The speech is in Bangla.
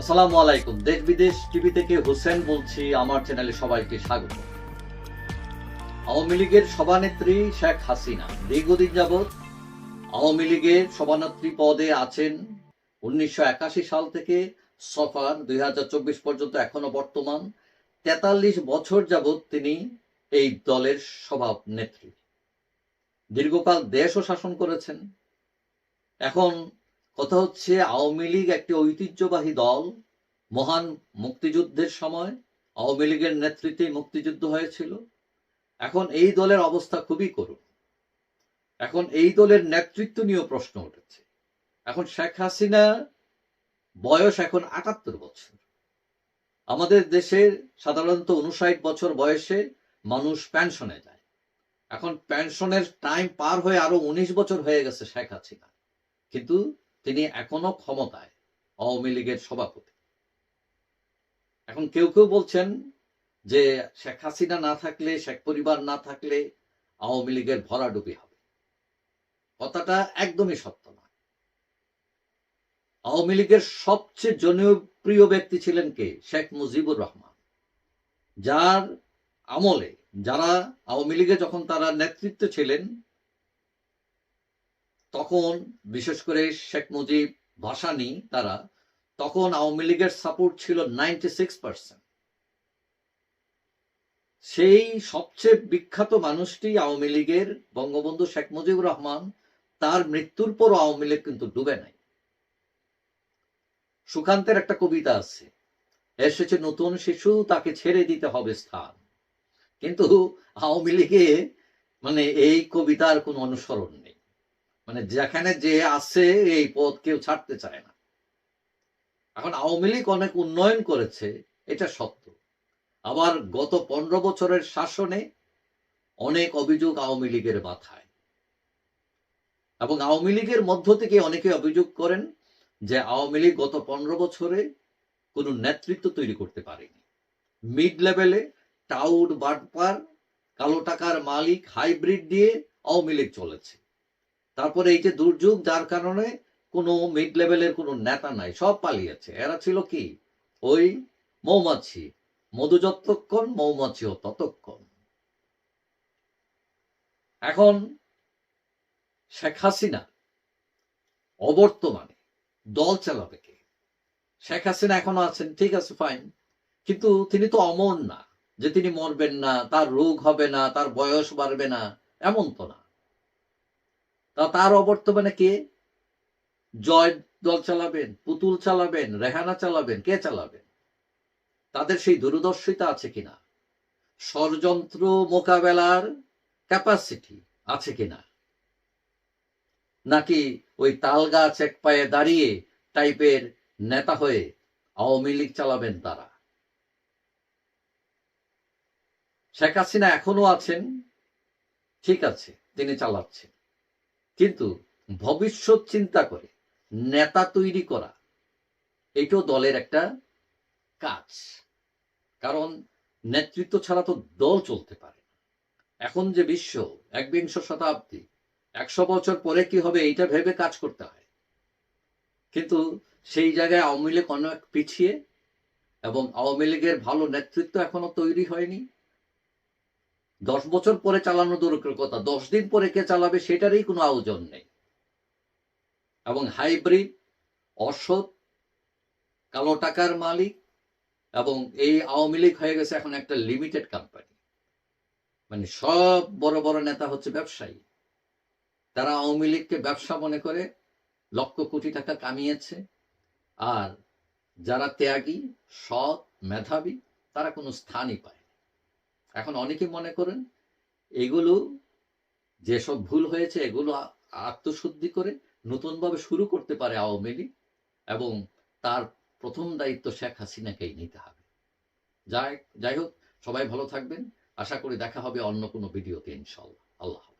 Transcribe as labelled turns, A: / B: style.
A: আসসালামু আলাইকুম। দেশ বিদেশ টিভি থেকে হোসেন বলছি, আমার চ্যানেলে সবাইকে স্বাগত। আওয়ামী লীগের সভানেত্রী শেখ হাসিনা দীর্ঘদিন যাবৎ আওয়ামী লীগের সভানেত্রী পদে আছেন। উনিশশো একাশি সাল থেকে সফার, দুই পর্যন্ত এখনও বর্তমান। তেতাল্লিশ বছর যাবৎ তিনি এই দলের সভানেত্রী। দীর্ঘকাল দেশও শাসন করেছেন। এখন কথা হচ্ছে, আওয়ামী লীগ একটি ঐতিহ্যবাহী দল, মহান মুক্তিযুদ্ধের সময়। আওয়ামী লীগের নেতৃত্বে মুক্তিযুদ্ধ হয়েছিল। এখন এই দলের অবস্থা খুবই করুণ। এখন এই দলের নেতৃত্ব নিয়েও প্রশ্ন উঠেছে। এখন শেখ হাসিনা বয়স এখন আটাত্তর বছর। আমাদের দেশের সাধারণত উনষাট বছর বয়সে মানুষ পেনশনে যায়। এখন পেনশনের টাইম পার হয়ে আরও উনিশ বছর হয়ে গেছে শেখ হাসিনা। কিন্তু তিনি এখনও ক্ষমতায়, আওয়ামী লীগের সভাপতি। এখন কেউ কেউ বলছেন যে শেখ হাসিনা না থাকলে, শেখ পরিবার না থাকলে আওয়ামী লীগের ভরাডুবি হবে। কথাটা একদমই সত্য নয়। আওয়ামী লীগের সবচেয়ে জনপ্রিয় ব্যক্তি ছিলেন কে? শেখ মুজিবুর রহমান। যার আমলে, যারা আওয়ামী লীগে যখন তারা নেতৃত্ব ছিলেন তখন, বিশেষ করে শেখ মুজিব ভাসানি তারা, তখন আওয়ামী লীগের সাপোর্ট ছিল নাইনটি সিক্স পার্সেন্ট সেই সবচেয়ে বিখ্যাত মানুষটি আওয়ামী লীগের বঙ্গবন্ধু শেখ মুজিবুর রহমান, তার মৃত্যুর পর আওয়ামী লীগ কিন্তু ডুবে নাই। সুকান্তের একটা কবিতা আছে, এসেছে নতুন শিশু, তাকে ছেড়ে দিতে হবে স্থান। কিন্তু আওয়ামী লীগে মানে এই কবিতার কোনো অনুসরণ নেই। মানে যেখানে যে আছে, এই পদ কেউ ছাড়তে চায় না। এখন আওয়ামী লীগ অনেক উন্নয়ন করেছে, এটা সত্য। আবার গত পনেরো বছরের শাসনে অনেক অভিযোগ আওয়ামী লীগের মাথায়। এবং আওয়ামী লীগের মধ্য থেকে অনেকে অভিযোগ করেন যে আওয়ামী লীগ গত পনেরো বছরে কোনো নেতৃত্ব তৈরি করতে পারেনি। মিড লেভেলে টাউড বাটপার, কালো টাকার মালিক, হাইব্রিড দিয়ে আওয়ামী লীগ চলেছে। তারপরে এই যে দুর্যোগ, যার কারণে কোনো মিড লেভেলের কোনো নেতা নাই, সব পালিয়েছে। এরা ছিল কি? ওই মৌমাছি। মধু যতক্ষণ, মৌমাছিও ততক্ষণ। এখন শেখ হাসিনা অবর্তমানে দল চালাবে কে? শেখ হাসিনা এখনও আছেন, ঠিক আছে ফাইন কিন্তু তিনি তো অমর না, যে তিনি মরবেন না, তার রোগ হবে না, তার বয়স বাড়বে না, এমন তো না। তা তার অবর্তমানে কে? জয় দল চালাবেন, পুতুল চালাবেন, রেহানা চালাবেন, কে চালাবেন? তাদের সেই দূরদর্শিতা আছে কিনা? ষড়যন্ত্র মোকাবেলার ক্যাপাসিটি আছে কিনা? নাকি ওই তাল গাছ এক পায়ে দাঁড়িয়ে টাইপের নেতা হয়ে আওয়ামী লীগ চালাবেন তারা? শেখ হাসিনা এখনও আছেন, ঠিক আছে, তিনি চালাচ্ছেন। কিন্তু ভবিষ্যৎ চিন্তা করে, নেতা তৈরি করা, এটাও দলের একটা কাজ। কারণ নেতৃত্ব ছাড়া তো দল চলতে পারে এখন যে বিশ্ব একবিংশ শতাব্দী, একশো বছর পরে কি হবে এইটা ভেবে কাজ করতে হয়। কিন্তু সেই জায়গায় আওয়ামী লীগ অনেক পিছিয়ে এবং আওয়ামী লীগের ভালো নেতৃত্ব এখনও তৈরি হয়নি। দশ বছর পরে চালানো দূরের কথা, দশ দিন পরে কে চালাবে সেটারই কোনো আয়োজন নেই। এবং হাইব্রিড, অসৎ, কালো টাকার মালিক, এবং এই আওয়ামী লীগ হয়ে গেছে এখন একটা লিমিটেড কোম্পানি মানে সব বড় বড় নেতা হচ্ছে ব্যবসায়ী। তারা আওয়ামী লীগকে ব্যবসা মনে করে লক্ষ কোটি টাকা কামিয়েছে, আর যারা ত্যাগী, সৎ, মেধাবী, তারা কোনো স্থানই পায়। এখন অনেকে মনে করেন এগুলো যেসব ভুল হয়েছে এগুলো আত্মশুদ্ধি করে নতুনভাবে শুরু করতে পারে আওয়ামী লীগ এবং তার প্রথম দায়িত্ব শেখ হাসিনাকেই নিতে হবে। যাই যাই হোক, সবাই ভালো থাকবেন। আশা করি দেখা হবে অন্য কোনো ভিডিওতে ইনশাল্লাহ। আল্লাহ।